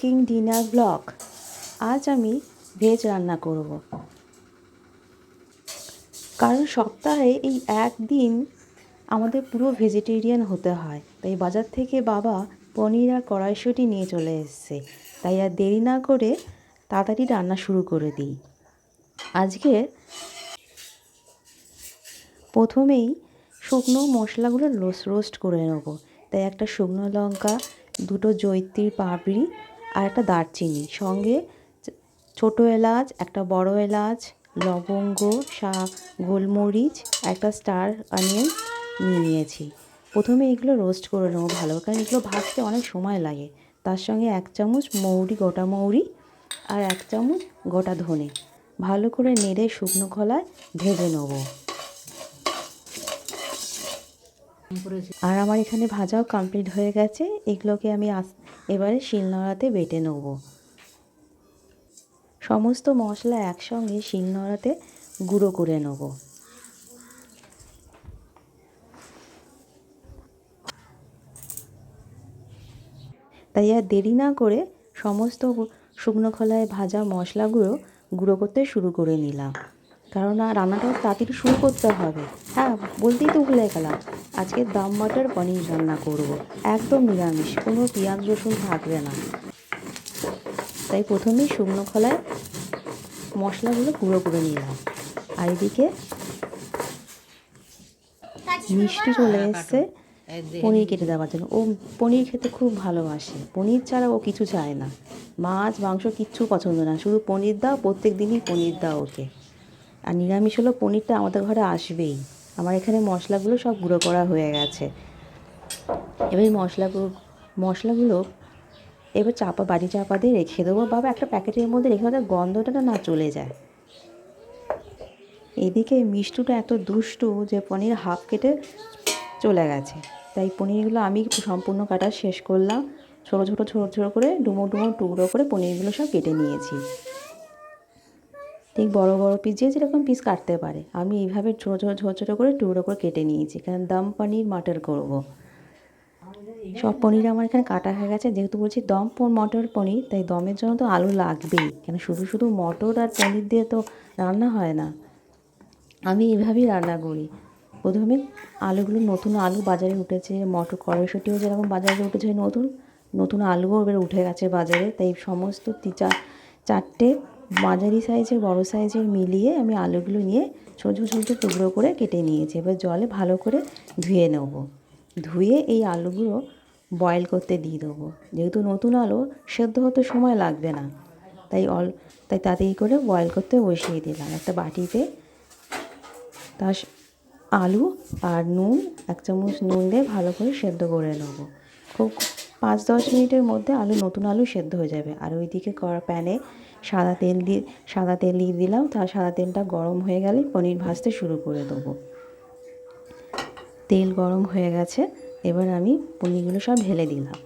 Cooking dinner blog. আজ আমি veg রান্না করব। কারণ সপ্তাহে এই একদিন আমাদের পুরো ভেজিটেরিয়ান হতে হয়। তাই বাজার থেকে বাবা পনির আর কড়াইশুঁটি নিয়ে চলে এসছে। তাই আর দেরি না করে তাড়াতাড়ি রান্না শুরু করে দিই। আজকে প্রথমেই শুকনো মশলাগুলো রোস্ট করে নেব। তাই একটা শুকনো লঙ্কা, দুটো জৈত্রীর পাপড়ি আর একটা দারচিনি। সঙ্গে ছোটো এলাচ, একটা বড় এলাচ, লবঙ্গ শা গোলমরিচ, একটা স্টার অনিয়ন নিয়ে নিয়েছি। প্রথমে এগুলো রোস্ট করে নেব ভালো কারণ এগুলো ভাজতে অনেক সময় লাগে। তার সঙ্গে এক চামচ মৌরি, গোটা মৌরি আর এক চামচ গোটা ধনে। ভালো করে নেড়ে শুকনো খোলায় ভেজে নেব। আর আমার এখানে ভাজাও কমপ্লিট হয়ে গেছে। এগুলোকে আমি আস এবারে শিলনোড়াতে বেটে নেব। সমস্ত মশলা একসঙ্গে শিলনোড়াতে গুঁড়ো করে নেব। তাই আর দেরি না করে সমস্ত শুকনো খোলায় ভাজা মশলাগুলো গুঁড়ো করতে শুরু করে নিলাম। কারণ রান্নাটা তাড়াতাড়ি শুরু করতে হবে। হ্যাঁ বলতেই তো ভুলে গেলাম। আজকে দাম মাটার পনির রান্না করব। একদম নিরামিষ, কোনো পেঁয়াজ রসুন থাকবে না। তাই প্রথমেই শুকনো খোলায় মশলাগুলো গুঁড়ো করে নিলাম। আর এদিকে মিষ্টি চলে এসছে পনির কেটে দেওয়ার জন্য। ও পনির খেতে খুব ভালোবাসে। পনির ছাড়া ও কিছু চায় না। মাছ, মাংস কিচ্ছু পছন্দ না। শুধু পনির দাও, প্রত্যেক দিনই পনির দাও ওকে। আর নিরামিষ হলো পনিরটা আমাদের ঘরে আসবেই। আমার এখানে মশলাগুলো সব গুঁড়ো করা হয়ে গেছে। এবার এই মশলাগুলো মশলাগুলো এবার চাপা বাড়ি চাপা দিয়ে রেখে দেবো। বাবা, একটা প্যাকেটের মধ্যে রেখে দেবো গন্ধটা না চলে যায়। এদিকে মিষ্টুটা এত দুষ্টু যে পনির হাফ কেটে চলে গেছে। তাই পনিরগুলো আমি সম্পূর্ণ কাটা শেষ করলাম। ছোটো ছোটো ছোটো ছোটো করে ডুমো ডুমো, টুকরো করে পনিরগুলো সব কেটে নিয়েছি। ঠিক বড় বড় পিস যে যেরকম পিস কাটতে পারে। আমি এইভাবে ছোটো ছোটো ছোটো ছোটো করে টুকরো করে কেটে নিয়েছি। কারণ দম, পনির, মাটার করব। সব পনির আমার এখানে কাটা হয়ে গেছে। যেহেতু বলছি দম মটর, পনির, তাই দমের জন্য তো আলু লাগবেই। কেন শুধু শুধু মটর আর পনির দিয়ে তো রান্না হয় না। আমি এভাবেই রান্না করি। প্রথমে আলুগুলো নতুন আলু বাজারে উঠেছে। মটর কড়াইশুটিও যেরকম বাজারে উঠেছে, নতুন নতুন আলুও এবার উঠে গেছে বাজারে। তাই সমস্ত চার, চারটে মাঝারি সাইজের, বড় সাইজের মিলিয়ে আমি আলুগুলো নিয়ে ছোটো ছোটো টুকরো করে কেটে নিয়েছি। এবার জলে ভালো করে ধুয়ে নেব। ধুয়ে এই আলুগুলো বয়েল করতে দিয়ে দেবো। যেহেতু নতুন আলু, সেদ্ধ হতে সময় লাগবে না। তাই অল, তাই তাড়াতাড়ি করে বয়েল করতে বসিয়ে দিলাম। একটা বাটিতে তার আলু আর নুন, এক চামচ নুন দিয়ে ভালো করে সেদ্ধ করে নেব। খুব পাঁচ দশ মিনিটের মধ্যে আলু, নতুন আলু সেদ্ধ হয়ে যাবে। আর ওইদিকে প্যানে সাদা তেল দিয়ে সাদা তেল দিয়ে দিলাম তার সাদা তেলটা গরম হয়ে গেলে পনির ভাজতে শুরু করে দেবো। তেল গরম হয়ে গেছে, এবার আমি পনিরগুলো সব ঢেলে দিলাম।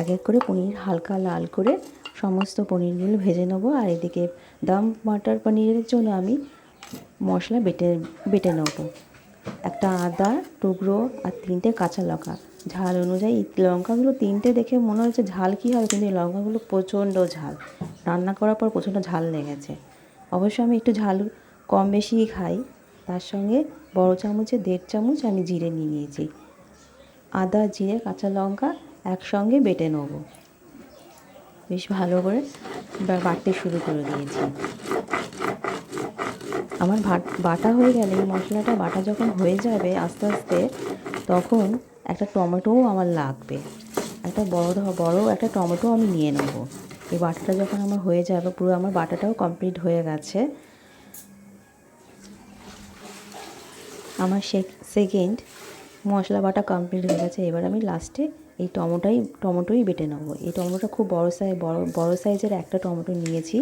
এক এক করে পনির হালকা লাল করে সমস্ত পনিরগুলো ভেজে নেব, আর এদিকে দম মাটার পনিরের জন্য আমি মশলা বেটে বেটে নেব। একটা আদা টুকরো আর তিনটে কাঁচা লঙ্কা। ঝাল অনুযায়ী লঙ্কাগুলো তিনটে দেখে মনে হচ্ছে ঝাল কী হবে কিন্তু লঙ্কাগুলো প্রচণ্ড ঝাল। রান্না করার পর প্রচণ্ড ঝাল লেগেছে। অবশ্য আমি একটু ঝাল কম বেশিই খাই, তার সঙ্গে বড় চামচে দেড় চামচ আমি জিরে নিয়ে নিয়েছি। আদা, জিরে, কাঁচা লঙ্কা একসঙ্গে বেটে নেব। বেশ ভালো করে বাটতে শুরু করে দিয়েছি। আমার বাটা হয়ে গেলে এই মশলাটা, বাটা যখন হয়ে যাবে আস্তে আস্তে, তখন একটা টমেটোও আমার লাগবে। একটা বড় বড় একটা টমেটো আমি নিয়ে নেব। এই বাটাটা যখন আমার হয়ে যাবে, পুরো আমার বাটাটাও কমপ্লিট হয়ে গেছে। আমার সেকেন্ড মশলা বাটা কমপ্লিট হয়ে গেছে। এবার আমি লাস্টে এই টমেটোই টমেটোই বেটে নেব। এই টমেটোটা খুব বড় সাইজ বড় বড় সাইজের একটা টমেটো নিয়েছি।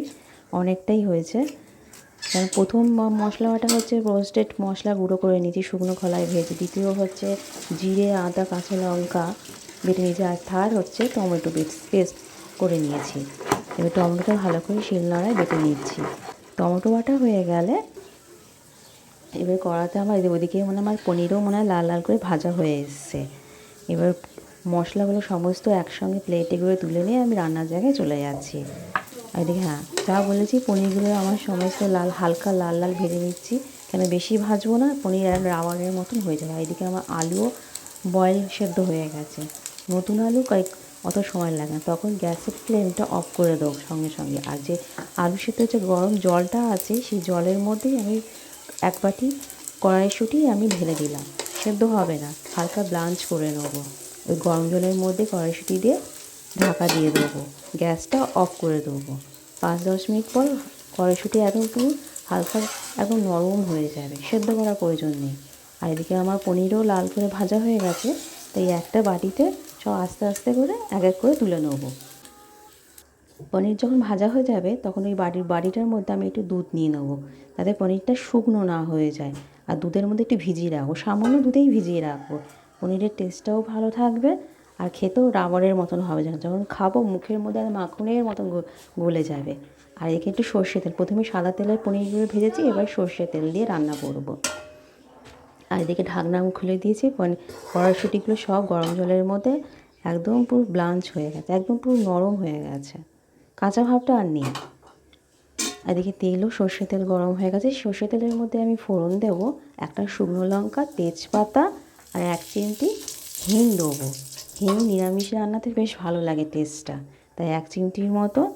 অনেকটাই হয়েছে। কারণ প্রথম মশলা বাটা হচ্ছে রোস্টেড মশলা গুঁড়ো করে নিয়েছি, শুকনো খোলায় ভেজে। দ্বিতীয় হচ্ছে জিরে, আদা, কাঁচা লঙ্কা বেটে নিয়েছি। আর থার্ড হচ্ছে টমেটো পেস্ট করে নিয়েছি। এবার টমেটোটা ভালো করে শিলনোড়ায় বেটে নিচ্ছি। টমেটো বাটা হয়ে গেলে এবার কড়াতে আমার ওইদিকে মনে আমার পনিরও মনে হয় লাল লাল করে ভাজা হয়ে এসছে। এবার মশলাগুলো সমস্ত একসঙ্গে প্লেটে করে তুলে নিয়ে আমি রান্নার জায়গায় চলে যাচ্ছি। এদিকে হ্যাঁ যা বলেছি পনিরগুলো আমার সমস্ত লাল, হালকা লাল লাল ভেজে নিচ্ছি। কেন বেশি ভাজবো না, পনির আর রাওয়ারের মতন হয়ে যাবে। এদিকে আমার আলুও বয়েল সেদ্ধ হয়ে গেছে। নতুন আলু কয়েক অত সময় লাগে না। তখন গ্যাসের ফ্লেমটা অফ করে দেবো সঙ্গে সঙ্গে। আর যে আলু সেদ্ধ যে গরম জলটা আছে, সেই জলের মধ্যেই আমি এক বাটি কড়াইশুঁটি আমি ঢেলে দিলাম। সেদ্ধ হবে না। হালকা ব্লাঞ্চ করে নেব। ওই গরম জলের মধ্যে কড়াইশুঁটি দিয়ে ঢাকা দিয়ে দেবো। গ্যাসটা অফ করে দেবো। পাঁচ দশ মিনিট পর কড়াইশুঁটি একদম পুরো হালকা একদম নরম হয়ে যাবে। সেদ্ধ করার প্রয়োজন নেই। আর এদিকে আমার পনিরও লাল করে ভাজা হয়ে গেছে। তাই একটা বাটিতে সব আস্তে আস্তে করে এক এক করে তুলে নেব। পনির যখন ভাজা হয়ে যাবে, তখন ওই বাড়ির, বাড়িটার মধ্যে আমি একটু দুধ নিয়ে নেব। তাতে পনিরটা শুকনো না হয়ে যায়। আর দুধের মধ্যে একটু ভিজিয়ে রাখব। সামান্য দুধেই ভিজিয়ে রাখব। পনিরের টেস্টটাও ভালো থাকবে আর খেতেও রাবারের মতন হবে যখন খাব, মুখের মধ্যে আর মাখনের মতন গলে যাবে। আর একে একটু সর্ষে তেল। প্রথমে সাদা তেলের পনিরগুলো ভেজেছি, এবার সর্ষে তেল দিয়ে রান্না করব। আর এদিকে ঢাকনা খুলে দিয়েছি পনি- কড়াইশুঁটিগুলো সব গরম জলের মধ্যে একদম পুরো ব্লাঞ্চ হয়ে গেছে, একদম পুরো নরম হয়ে গেছে। কাঁচা ভাবটা আর নেই। এদিকে তেলও সর্ষে তেল গরম হয়ে গেছে সর্ষে তেলের মধ্যে আমি ফোড়ন দেবো, একটা শুকনো লঙ্কা, তেজপাতা আর এক চিমটি হিং দেবো। হিং নিরামিষ রান্নাতে বেশ ভালো লাগে টেস্টটা তাই এক চিমটির মতো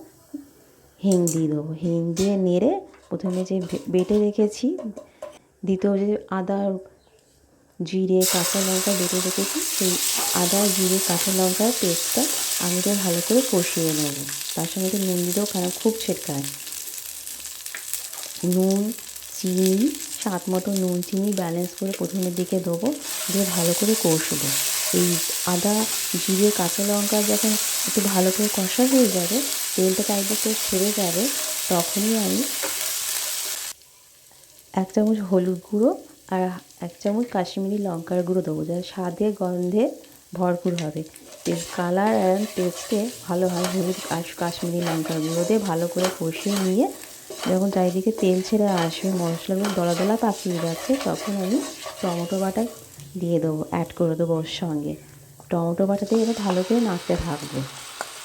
হিং দিয়ে দেবো। হিং দিয়ে নেড়ে প্রথমে যে বেটে রেখেছি, দ্বিতীয় যে আদা জিরে, কাঁচা লঙ্কা বেটে রেখেছি। সেই আদা, জিরে, কাঁচা লঙ্কার পেস্টটা তো ভালো করে কষিয়ে নেব। তার সঙ্গে একটু নুন দিতেও কারণ খুব ছেটকায়। নুন, চিনি, স্বাদ মতো নুন, চিনি ব্যালেন্স করে প্রথমের দিকে দেবো দিয়ে ভালো করে কষবো। এই আদা, জিরে, কাঁচা লঙ্কা যখন একটু ভালো করে কষা হয়ে যাবে, তেলটা চাইবে তো ছেড়ে যাবে, তখনই আমি এক চামচ হলুদ গুঁড়ো আর এক চামচ কাশ্মীরি লঙ্কার গুঁড়ো দেবো যা স্বাদে, গন্ধে ভরপুর হবে। কালার অ্যান্ড টেস্টে ভালো হয় হলুদ কাশ্মীরি লঙ্কার গুঁড়ো দিয়ে ভালো করে কষিয়ে নিয়ে যখন চারিদিকে তেল ছেড়ে আসবে মশলাগুলো দলা দলা পাকিয়ে যাচ্ছে, তখন আমি টমেটো বাটা দিয়ে দেবো অ্যাড করে দেবো ওর সঙ্গে। টমেটো বাটা দিয়ে এবার ভালো করে নাড়তে থাকব।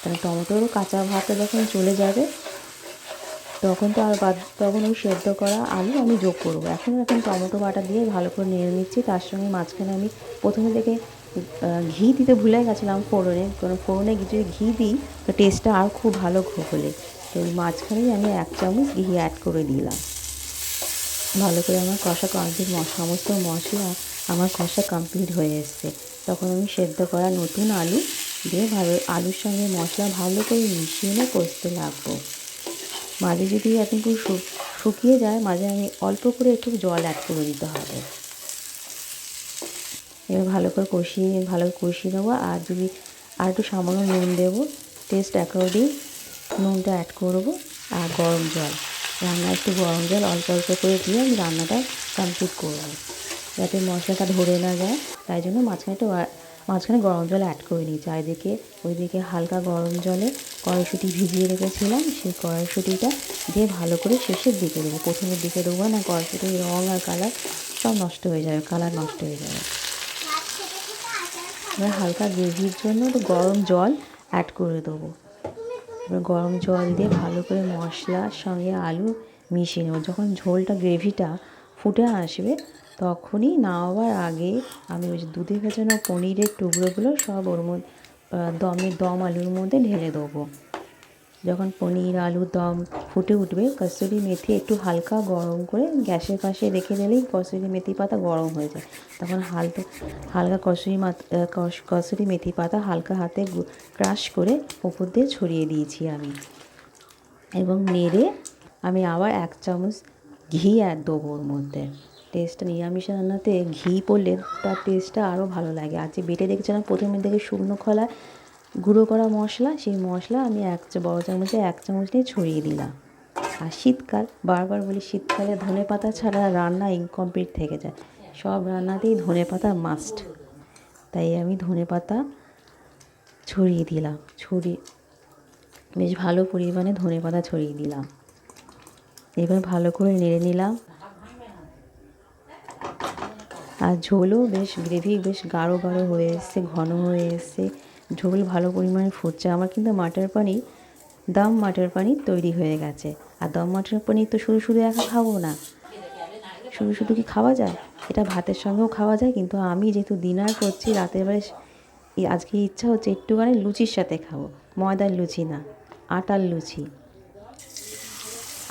কারণ টমেটোরও কাঁচা ভাতটা যখন চলে যাবে তখন তো আর বাদ, তখন ওই সেদ্ধ করা আলু আমি যোগ করব। এখন এখন টমেটো বাটা দিয়ে ভালো করে নেড়ে নিচ্ছি। তার সঙ্গে মাঝখানে আমি প্রথমে থেকে ঘি দিতে ভুলে গেছিলাম ফোড়নে। কারণ ফোড়নে যদি ঘি দিই, তো টেস্টটা আর খুব ভালো হলে। তো মাঝখানেই আমি এক চামচ ঘি অ্যাড করে দিলাম। ভালো করে আমার কষা কমপ্লিট সমস্ত মশলা আমার কষা কমপ্লিট হয়ে এসছে। তখন আমি সেদ্ধ করা নতুন আলু দিয়ে ভালো, আলুর সঙ্গে মশলা ভালো করে মিশিয়ে কষতে লাগবো। মাঝে যদি পুরো শুকিয়ে যায়, মাঝে আমি অল্প করে একটু জল অ্যাড করে দিতে হবে। এবার ভালো করে কষিয়ে, ভালো করে কষিয়ে নেব, আর যদি আর একটু সামান্য নুন দেবো টেস্ট অ্যাকর্ডিং নুনটা অ্যাড করব, আর গরম জল। রান্না একটু গরম জল, অল্প অল্প করে দিয়ে আমি রান্নাটা কমপ্লিট করব, যাতে মশলাটা ধরে না যায়, তাই জন্য মাঝখানে একটু মাঝখানে গরম জল অ্যাড করে নিই। চারিদিকে, ওইদিকে হালকা গরম জলে কড়াইশুঁটি ভিজিয়ে রেখেছিলাম। সেই কড়াইশুঁটিটা দিয়ে ভালো করে শেষের দিকে দেবো। প্রথমের দিকে দেবো না, কড়াইশুঁটির রঙ আর কালার সব নষ্ট হয়ে যাবে কালার নষ্ট হয়ে যাবে। এবার হালকা গ্রেভির জন্য একটু গরম জল অ্যাড করে দেবো। এবার গরম জল দিয়ে ভালো করে মশলার সঙ্গে আলু মিশিয়ে নেব। যখন ঝোলটা গ্রেভিটা ফুটে আসবে তখনই নামাবার আগে আমি ওই দুধে ভেজানো পনিরের টুকরোগুলো সব ওর মধ্যে দমে, দম আলুর মধ্যে ঢেলে দেবো। যখন পনির আলু দম ফুটে উঠবে কসুরি মেথি একটু হালকা গরম করে গ্যাসের পাশে রেখে দিলেই কসুরি মেথি পাতা গরম হয়ে যায়। তখন হালকা হালকা কসুরি কসুরি মেথি পাতা হালকা হাতে ক্রাশ করে ওপর দিয়ে ছড়িয়ে দিয়েছি আমি। এবং নেড়ে আমি আবার এক চামচ ঘি অ্যাড দেবো ওর মধ্যে। টেস্টটা নিরামিষ রান্নাতে ঘি পড়লে তার টেস্টটা আরও ভালো লাগে। আর বেটে রেখেছিলাম প্রথমের দিকে শুকনো খোলা, গুঁড়ো করা মশলা, সেই মশলা আমি এক বড় চামচে এক চামচ নিয়ে ছড়িয়ে দিলাম। আর শীতকাল, বারবার বলি শীতকালে ধনে পাতা ছাড়া রান্না ইনকমপ্লিট থেকে যায়। সব রান্নাতেই ধনে পাতা মাস্ট তাই আমি ধনে পাতা ছড়িয়ে দিলাম, ছড়িয়ে বেশ ভালো পরিমাণে ধনে পাতা ছড়িয়ে দিলাম। এবার ভালো করে নেড়ে নিলাম। আর ঝোলও বেশ গ্রেভি, বেশ গাঢ় গাঢ় হয়ে এসছে, ঘন হয়ে এসছে। ঝোল ভালো পরিমাণে ফুটছে। আমার কিন্তু মাটার পানির, দম মাটার পানির তৈরি হয়ে গেছে। আর দম মাটার পানির তো শুধু শুধু একা খাব না। শুধু শুধু কি খাওয়া যায়? এটা ভাতের সঙ্গেও খাওয়া যায়, কিন্তু আমি যেহেতু ডিনার করছি, রাতের বেলা আজকে ইচ্ছা হচ্ছে একটুখানি লুচির সাথে খাব। ময়দার লুচি না, আটার লুচি।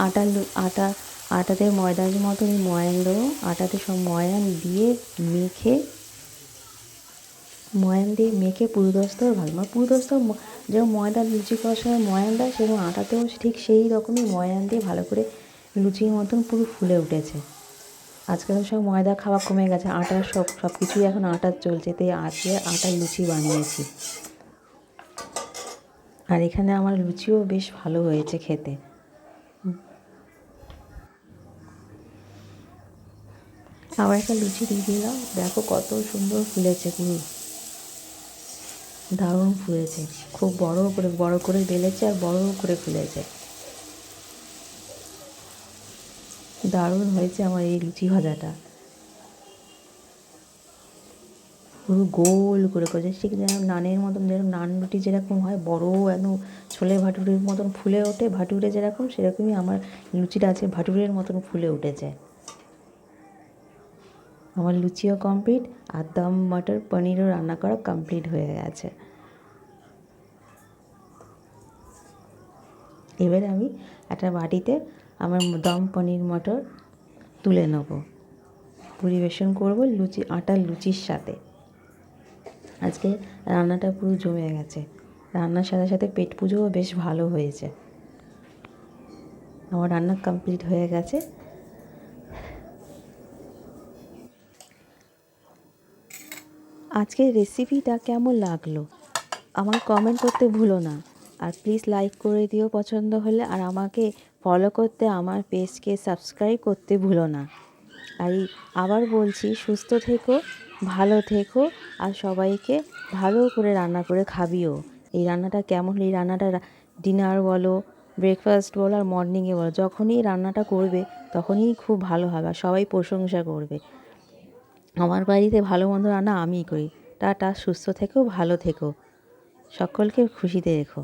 আটার লু আটা আটাতে ময়দার মতনই ময়ান দেবো। আটাতে সব ময়ান দিয়ে মেখে, ময়ান দিয়ে মেখে পুরোদস্তাও ভালো। মানে পুরোদস্তাও যেমন ময়দার লুচি করার সময় ময়ান দেয় সেরকম আটাতেও ঠিক সেই রকমই ময়ান দিয়ে ভালো করে লুচির মতন পুরো ফুলে উঠেছে। আজকাল সব ময়দা খাওয়া কমে গেছে আটার সব সব কিছুই এখন আটার চলছে তাই আজকে আটার লুচি বানিয়েছি। আর এখানে আমার লুচিও বেশ ভালো হয়েছে খেতে। আবার একটা লুচি দিয়ে দিলাম। দেখো কত সুন্দর ফুলেছে পুরো। দারুণ ফুলেছে। খুব বড় করে বড় করে বেলেছে আর বড় করে ফুলেছে। দারুণ হয়েছে আমার এই লুচি ভাজাটা। পুরো গোল করে করেছে। ঠিক যেন নানের মতন, যেরকম নান রুটি যেরকম হয়, বড় একদম ছোলে ভাটুরের মতন ফুলে ওঠে, ভাটুরে যেরকম, সেরকমই আমার লুচিটা আছে ভাটুরের মতন ফুলে উঠেছে। আমার লুচিও কমপ্লিট আর দম, মটর, পনিরও রান্না করা কমপ্লিট হয়ে গেছে। এবারে আমি একটা বাটিতে আমার দম, পনির, মটর তুলে নেব। পরিবেশন করব লুচি আটার লুচির সাথে। আজকে রান্নাটা পুরো জমে গেছে। রান্নার সাথে সাথে পেট পুজোও বেশ ভালো হয়েছে। আমার রান্না কমপ্লিট হয়ে গেছে। আজকের রেসিপিটা কেমন লাগল? আমার কমেন্ট করতে ভুলো না। আর প্লিজ লাইক করে দিও পছন্দ হলে, আর আমাকে ফলো করতে, আমার পেজকে সাবস্ক্রাইব করতে ভুলো না। আর আবার বলছি, সুস্থ থেকো, ভালো থেকো, আর সবাইকে ভালো করে রান্না করে খাবিও। এই রান্নাটা কেমন? এই রান্নাটা ডিনার বলো ব্রেকফাস্ট বলো, আর মর্নিংয়ে বলো, যখনই রান্নাটা করবে, তখনই খুব ভালো হবে, আর সবাই প্রশংসা করবে। আমার বাড়িতে ভালো মন্দ রান্না আমিই করি। টাটা, সুস্থ থেকো, ভালো থেকো। সকলকে খুশিতে রেখো।